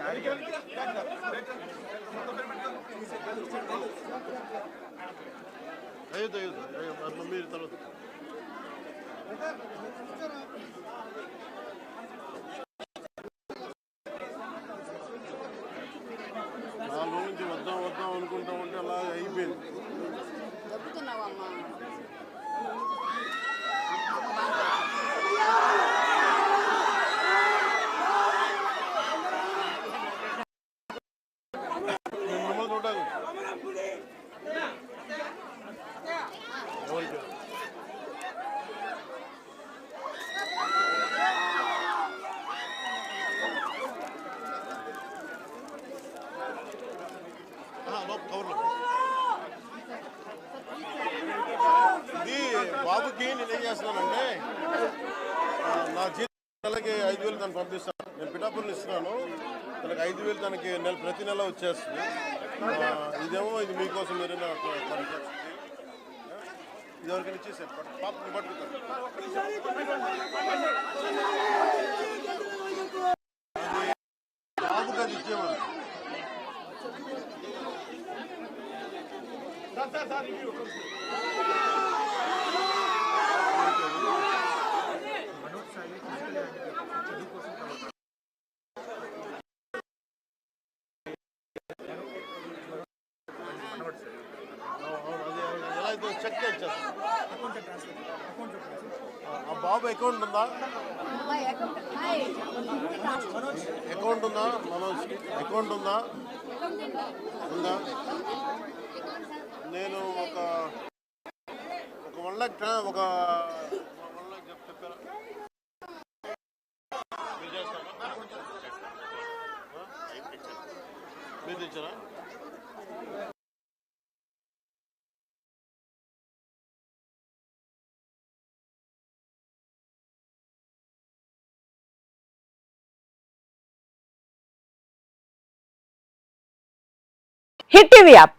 అయ్యో అయ్యో అయ్యో, మీరు తర్వాత ఇది బాబుకి నేను ఏం చేస్తున్నానంటే నా జీతం నెలకి ఐదు వేలు తను పంపిస్తాను. నేను పిఠాపురం ఇస్తున్నాను. తనకి ఐదు వేలు తనకి నెల ప్రతి నెల వచ్చేస్తుంది. ఇదేమో ఇది మీకోసం మీరు నాకు ఇది ఎవరికైనా ఇచ్చేసారు పాప పట్టుకుంటాను చెక్ ఆ బాబు అకౌంట్ ఉందా? అకౌంట్ ఉందా? మనోజ్ అకౌంట్ ఉందా ఉందా నేను ఒక ఒక ఒక మీరు తెచ్చారా హిట్ టీవీ యాప్.